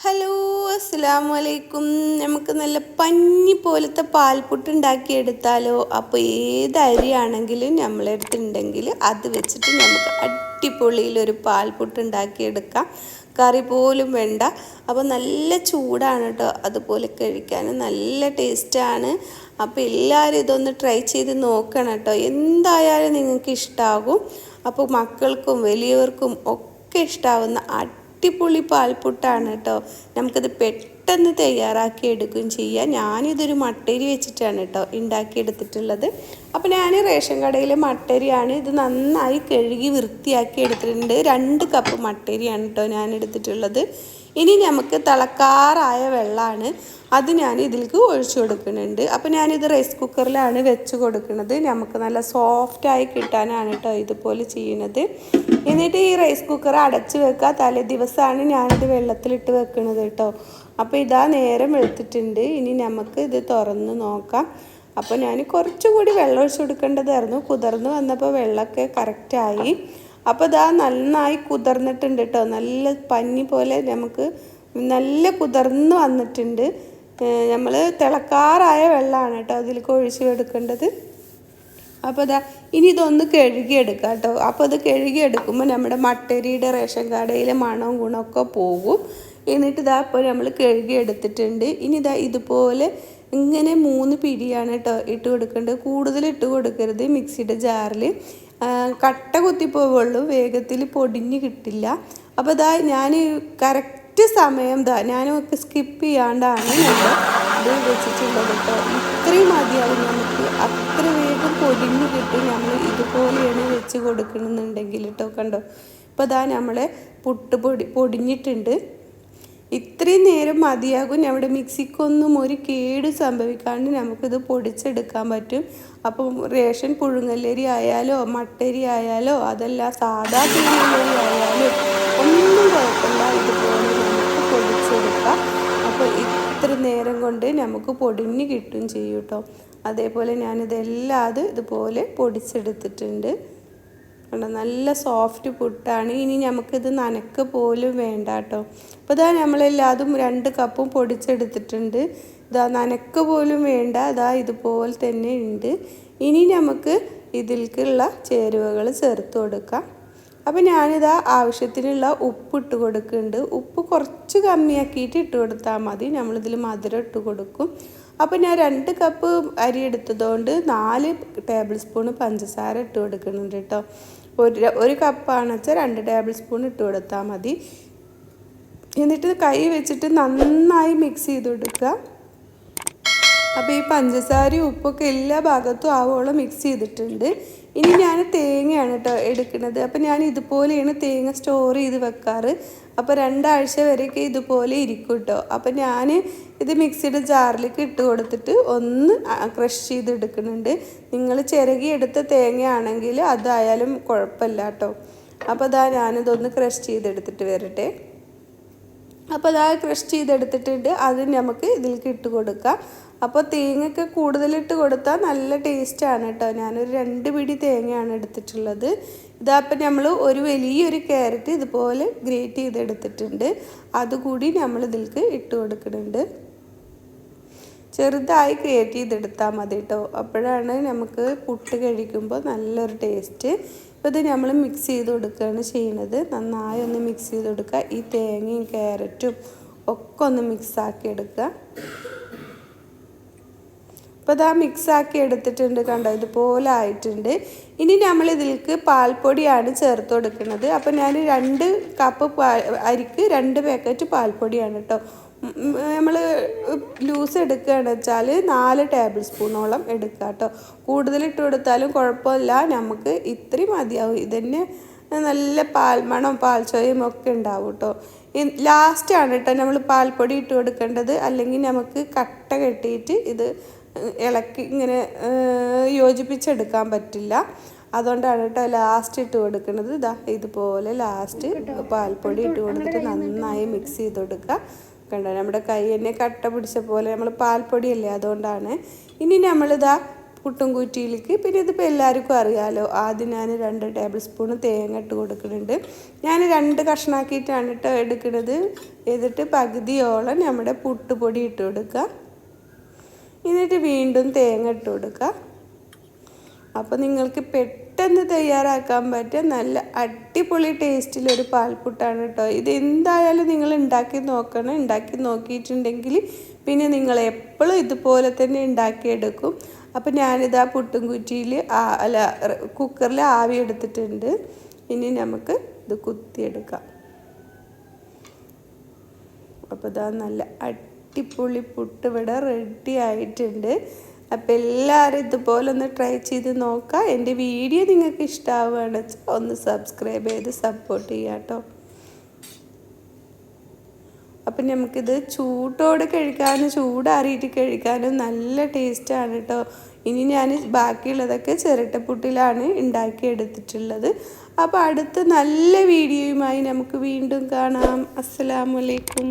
Hello അസ്സാം വലൈക്കും നമുക്ക് നല്ല പഞ്ഞി പോലത്തെ പാൽപുട്ട് ഉണ്ടാക്കിയെടുത്താലോ? അപ്പോൾ ഏത് അരിയാണെങ്കിലും നമ്മളെടുത്തുണ്ടെങ്കിൽ അത് വെച്ചിട്ട് നമുക്ക് അടിപൊളിയിലൊരു പാൽപുട്ട് ഉണ്ടാക്കിയെടുക്കാം. കറി പോലും വേണ്ട. അപ്പോൾ നല്ല ചൂടാണ് കേട്ടോ. അതുപോലെ കഴിക്കാൻ നല്ല ടേസ്റ്റാണ്. അപ്പോൾ എല്ലാവരും ഇതൊന്ന് ട്രൈ ചെയ്ത് നോക്കണം കേട്ടോ. എന്തായാലും നിങ്ങൾക്ക് ഇഷ്ടമാകും അപ്പോൾ മക്കൾക്കും വലിയവർക്കും ഒക്കെ ഇഷ്ടാവുന്ന അടിപൊളി പാൽപുട്ടാണ് കേട്ടോ നമുക്കത് പെട്ടെന്ന് തയ്യാറാക്കി എടുക്കുകയും ചെയ്യാം. ഞാനിതൊരു മട്ടരി വെച്ചിട്ടാണ് കേട്ടോ ഉണ്ടാക്കിയെടുത്തിട്ടുള്ളത് അപ്പോൾ ഞാൻ റേഷൻ കടയിലെ മട്ടരിയാണ് ഇത് നന്നായി കഴുകി വൃത്തിയാക്കി എടുത്തിട്ടുണ്ട്. രണ്ട് കപ്പ് മട്ടരിയാണ് കേട്ടോ ഞാൻ എടുത്തിട്ടുള്ളത് ഇനി നമുക്ക് തിളക്കാറായ വെള്ളമാണ്. അത് ഞാൻ ഇതിലേക്ക് ഒഴിച്ചു കൊടുക്കുന്നുണ്ട്. അപ്പോൾ ഞാനിത് റൈസ് കുക്കറിലാണ് വെച്ച് കൊടുക്കുന്നത്. നമുക്ക് നല്ല സോഫ്റ്റായി കിട്ടാനാണ് കേട്ടോ ഇതുപോലെ ചെയ്യുന്നത്. എന്നിട്ട് ഈ റൈസ് കുക്കർ അടച്ച് വെക്കുക. തലേ ദിവസമാണ് ഞാനിത് വെള്ളത്തിലിട്ട് വെക്കുന്നത് കേട്ടോ അപ്പോൾ ഇതാ നേരം വെളുത്തിട്ടുണ്ട്. ഇനി നമുക്ക് ഇത് തുറന്ന് നോക്കാം. അപ്പോൾ ഞാൻ കുറച്ചുകൂടി വെള്ളം ഒഴിച്ചു കൊടുക്കേണ്ടതായിരുന്നു. കുതിർന്ന് വന്നപ്പോൾ വെള്ളമൊക്കെ കറക്റ്റായി അപ്പോൾ ഇതാ നന്നായി കുതിർന്നിട്ടുണ്ട് കേട്ടോ നല്ല പഞ്ഞി പോലെ നമുക്ക് നല്ല കുതിർന്ന് വന്നിട്ടുണ്ട്. നമ്മൾ തിളക്കാറായ വെള്ളമാണ് കേട്ടോ അതിലേക്ക് ഒഴിച്ച് എടുക്കേണ്ടത്. അപ്പോൾ ഇതാ ഇനി ഇതൊന്ന് കഴുകിയെടുക്കാം കേട്ടോ അപ്പോൾ അത് കഴുകിയെടുക്കുമ്പോൾ നമ്മുടെ മട്ടരിയുടെ റേഷൻ കടയിലെ മണവും ഗുണമൊക്കെ പോകും. എന്നിട്ട് ഇതാ ഇപ്പോൾ നമ്മൾ കഴുകിയെടുത്തിട്ടുണ്ട്. ഇനി ഇതാ ഇതുപോലെ ഇങ്ങനെ മൂന്ന് പിടിയാണ് കേട്ടോ ഇട്ട് കൊടുക്കേണ്ടത്. കൂടുതൽ ഇട്ട് കൊടുക്കരുത് മിക്സിയുടെ ജാറിൽ കട്ട കുത്തിപ്പോവുള്ളൂ വേഗത്തിൽ പൊടിഞ്ഞ് കിട്ടില്ല. അപ്പോൾ ഇതാ ഞാൻ കറക്റ്റ് സമയം ഇതാ ഞാനൊക്കെ സ്കിപ്പ് ചെയ്യാണ്ടാണ് നമ്മൾ ഇത് വെച്ചിട്ടുള്ളത് കേട്ടോ. ഇത്രയും മതിയാവും നമുക്ക് അത്ര വേഗം പൊടിഞ്ഞ് കിട്ടും നമ്മൾ ഇതുപോലെയാണ് വെച്ച് കൊടുക്കണമെന്നുണ്ടെങ്കിൽ കേട്ടോ കണ്ടോ. ഇപ്പോൾ ഇതാ നമ്മളെ പുട്ട് പൊടി പൊടിഞ്ഞിട്ടുണ്ട്. ഇത്രയും നേരം മതിയാകും. നമ്മുടെ മിക്സിക്കൊന്നും ഒരു കേട് സംഭവിക്കാണ്ട് നമുക്കിത് പൊടിച്ചെടുക്കാൻ പറ്റും. അപ്പം റേഷൻ പുഴുങ്ങല്ലരി ആയാലോ മട്ടരി ആയാലോ അതല്ല സാധാ പുഴുങ്ങല്ലരി ആയാലോ ഒന്നും കുഴപ്പമില്ല. ഇതുപോലെ നമുക്ക് പൊടിച്ചെടുക്കാം. അപ്പോൾ ഇത്ര നേരം കൊണ്ട് നമുക്ക് പൊടിഞ്ഞ് കിട്ടും ചെയ്യൂട്ടോ അതേപോലെ ഞാനിതെല്ലാം അത് ഇതുപോലെ പൊടിച്ചെടുത്തിട്ടുണ്ട്. കണ്ടോ? നല്ല സോഫ്റ്റ് പുട്ടാണ്. ഇനി നമുക്കിത് നനക്ക് പോലും വേണ്ട കേട്ടോ അപ്പോൾ ഇതാ നമ്മളെല്ലാതും രണ്ട് കപ്പും പൊടിച്ചെടുത്തിട്ടുണ്ട്. ഇതാ നനക്ക് പോലും വേണ്ട. ഇതാ ഇതുപോലെ തന്നെ ഉണ്ട്. ഇനി നമുക്ക് ഇതിൽക്കുള്ള ചേരുവകൾ ചേർത്ത് കൊടുക്കാം. അപ്പോൾ ഞാനിതാ ആവശ്യത്തിനുള്ള ഉപ്പ് ഇട്ട് കൊടുക്കുന്നുണ്ട്. ഉപ്പ് കുറച്ച് കമ്മിയാക്കിയിട്ട് ഇട്ട് കൊടുത്താൽ മതി. നമ്മളിതിൽ മധുരം ഇട്ട് കൊടുക്കും. അപ്പോൾ ഞാൻ രണ്ട് കപ്പ് അരി എടുത്തതുകൊണ്ട് നാല് ടേബിൾ സ്പൂൺ പഞ്ചസാര ഇട്ട് കൊടുക്കുന്നുണ്ട് കേട്ടോ. ഒരു ഒരു കപ്പാണെന്ന് വെച്ചാൽ രണ്ട് ടേബിൾ സ്പൂൺ ഇട്ട് കൊടുത്താൽ മതി. എന്നിട്ട് കൈ വെച്ചിട്ട് നന്നായി മിക്സ് ചെയ്ത് കൊടുക്കുക. അപ്പോൾ ഈ പഞ്ചസാരയും ഉപ്പൊക്കെ എല്ലാ ഭാഗത്തും ആവോളം മിക്സ് ചെയ്തിട്ടുണ്ട്. ഇനി ഞാൻ തേങ്ങയാണ് കേട്ടോ എടുക്കുന്നത്. അപ്പോൾ ഞാൻ ഇതുപോലെയാണ് തേങ്ങ സ്റ്റോർ ചെയ്ത് വെക്കാറ്. അപ്പോൾ രണ്ടാഴ്ച വരെയൊക്കെ ഇതുപോലെ ഇരിക്കും കേട്ടോ അപ്പോൾ ഞാൻ ഇത് മിക്സിയുടെ ജാറിലേക്ക് ഇട്ട് കൊടുത്തിട്ട് ഒന്ന് ക്രഷ് ചെയ്ത് എടുക്കുന്നുണ്ട് നിങ്ങൾ ചിരകി എടുത്ത തേങ്ങയാണെങ്കിൽ അതായാലും കുഴപ്പമില്ല കേട്ടോ അപ്പോൾ അതാ ഞാനിതൊന്ന് ക്രഷ് ചെയ്തെടുത്തിട്ട് വരട്ടെ. അപ്പോൾ അതാ ക്രഷ് ചെയ്തെടുത്തിട്ടുണ്ട്. അത് നമുക്ക് ഇതിലേക്ക് ഇട്ട് കൊടുക്കാം. അപ്പോൾ തേങ്ങയൊക്കെ കൂടുതലിട്ട് കൊടുത്താൽ നല്ല ടേസ്റ്റാണ് കേട്ടോ. ഞാനൊരു രണ്ട് പിടി തേങ്ങയാണ് എടുത്തിട്ടുള്ളത്. ഇതപ്പം നമ്മൾ ഒരു വലിയൊരു ക്യാരറ്റ് ഇതുപോലെ ഗ്രേറ്റ് ചെയ്തെടുത്തിട്ടുണ്ട്. അതുകൂടി നമ്മൾ ഇതിൽക്ക് ഇട്ട് കൊടുക്കുന്നുണ്ട്. ചെറുതായി ക്രിയേറ്റ് ചെയ്തെടുത്താൽ മതി കേട്ടോ. അപ്പോഴാണ് നമുക്ക് പുട്ട് കഴിക്കുമ്പോൾ നല്ലൊരു ടേസ്റ്റ്. ഇപ്പോൾ ഇത് നമ്മൾ മിക്സ് ചെയ്ത് കൊടുക്കുകയാണ് ചെയ്യുന്നത് നന്നായി ഒന്ന് മിക്സ് ചെയ്ത് കൊടുക്കുക ഈ തേങ്ങയും ക്യാരറ്റും ഒക്കെ ഒന്ന് മിക്സ് ആക്കി എടുക്കുക അപ്പോൾ ഇതാ മിക്സാക്കി എടുത്തിട്ടുണ്ട് കണ്ടോ? ഇതുപോലെ ആയിട്ടുണ്ട്. ഇനി നമ്മൾ ഇതിലേക്ക് പാൽപ്പൊടിയാണ് ചേർത്ത് കൊടുക്കുന്നത്. അപ്പോൾ ഞാൻ രണ്ട് കപ്പ് അരിക്ക് രണ്ട് പാക്കറ്റ് പാൽപ്പൊടിയാണ് കേട്ടോ. നമ്മൾ ലൂസ് എടുക്കുകയാണെന്ന് വെച്ചാൽ നാല് ടേബിൾ സ്പൂണോളം എടുക്കുക കേട്ടോ. കൂടുതൽ ഇട്ട് കൊടുത്താലും കുഴപ്പമില്ല. നമുക്ക് ഇത്രയും മതിയാവും. ഇതന്നെ നല്ല പാൽമണം പാൽച്ചോയും ഒക്കെ ഉണ്ടാവും കേട്ടോ. ലാസ്റ്റാണ് കേട്ടോ നമ്മൾ പാൽപ്പൊടി ഇട്ട് കൊടുക്കേണ്ടത്. അല്ലെങ്കിൽ നമുക്ക് കട്ട കെട്ടിയിട്ട് ഇത് ഇളക്കി ഇങ്ങനെ യോജിപ്പിച്ചെടുക്കാൻ പറ്റില്ല. അതുകൊണ്ടാണ് കേട്ടോ ലാസ്റ്റ് ഇട്ട് കൊടുക്കുന്നത്. ഇതാ ഇതുപോലെ ലാസ്റ്റ് പാൽപ്പൊടി ഇട്ട് കൊടുത്തിട്ട് നന്നായി മിക്സ് ചെയ്ത് കൊടുക്കുക. കണ്ടോ നമ്മുടെ കൈ തന്നെ കട്ട പിടിച്ച പോലെ നമ്മൾ പാൽപ്പൊടിയല്ലേ അതുകൊണ്ടാണ്. ഇനി നമ്മളിതാ പുട്ടും കുറ്റിയിലേക്ക് പിന്നെ ഇതിപ്പോൾ എല്ലാവർക്കും അറിയാമല്ലോ ആദ്യം ഞാൻ രണ്ട് ടേബിൾ സ്പൂൺ തേങ്ങ ഇട്ട് കൊടുക്കുന്നുണ്ട്. ഞാൻ രണ്ട് കഷ്ണാക്കിയിട്ടാണ് കേട്ടോ എടുക്കുന്നത്. എന്നിട്ട് പകുതിയോളം നമ്മുടെ പുട്ടുപൊടി ഇട്ട് കൊടുക്കുക. എന്നിട്ട് വീണ്ടും തേങ്ങ ഇട്ട് കൊടുക്കുക. അപ്പോൾ നിങ്ങൾക്ക് പെട്ടെന്ന് തയ്യാറാക്കാൻ പറ്റിയ നല്ല അടിപൊളി ടേസ്റ്റിലൊരു പാൽപ്പുട്ടാണ് കേട്ടോ ഇത് എന്തായാലും നിങ്ങൾ ഉണ്ടാക്കി നോക്കണം. ഉണ്ടാക്കി നോക്കിയിട്ടുണ്ടെങ്കിൽ പിന്നെ നിങ്ങൾ എപ്പോഴും ഇതുപോലെ തന്നെ ഉണ്ടാക്കിയെടുക്കും. അപ്പം ഞാനിത് പുട്ടും കുറ്റിയിൽ അല്ല കുക്കറിൽ ആവി എടുത്തിട്ടുണ്ട്. ഇനി നമുക്ക് ഇത് കുത്തിയെടുക്കാം. അപ്പോൾ ഇതാ നല്ല അടിപൊളി പുട്ട് ഇവിടെ റെഡി ആയിട്ടുണ്ട്. അപ്പോൾ എല്ലാവരും ഇതുപോലെ ഒന്ന് ട്രൈ ചെയ്ത് നോക്കാം. എന്റെ വീഡിയോ നിങ്ങൾക്ക് ഇഷ്ടമാവുകയാണെന്ന് ഒന്ന് സബ്സ്ക്രൈബ് ചെയ്ത് സപ്പോർട്ട് ചെയ്യാം കേട്ടോ അപ്പം നമുക്കിത് ചൂട്ടോടെ കഴിക്കാനും ചൂടാറിയിട്ട് കഴിക്കാനും നല്ല ടേസ്റ്റാണ് കേട്ടോ ഇനി ഞാൻ ബാക്കിയുള്ളതൊക്കെ ചിരട്ടപ്പുട്ടിലാണ് ഉണ്ടാക്കിയെടുത്തിട്ടുള്ളത് അപ്പോൾ അടുത്ത നല്ല വീഡിയോയുമായി നമുക്ക് വീണ്ടും കാണാം. അസ്സലാമലൈക്കും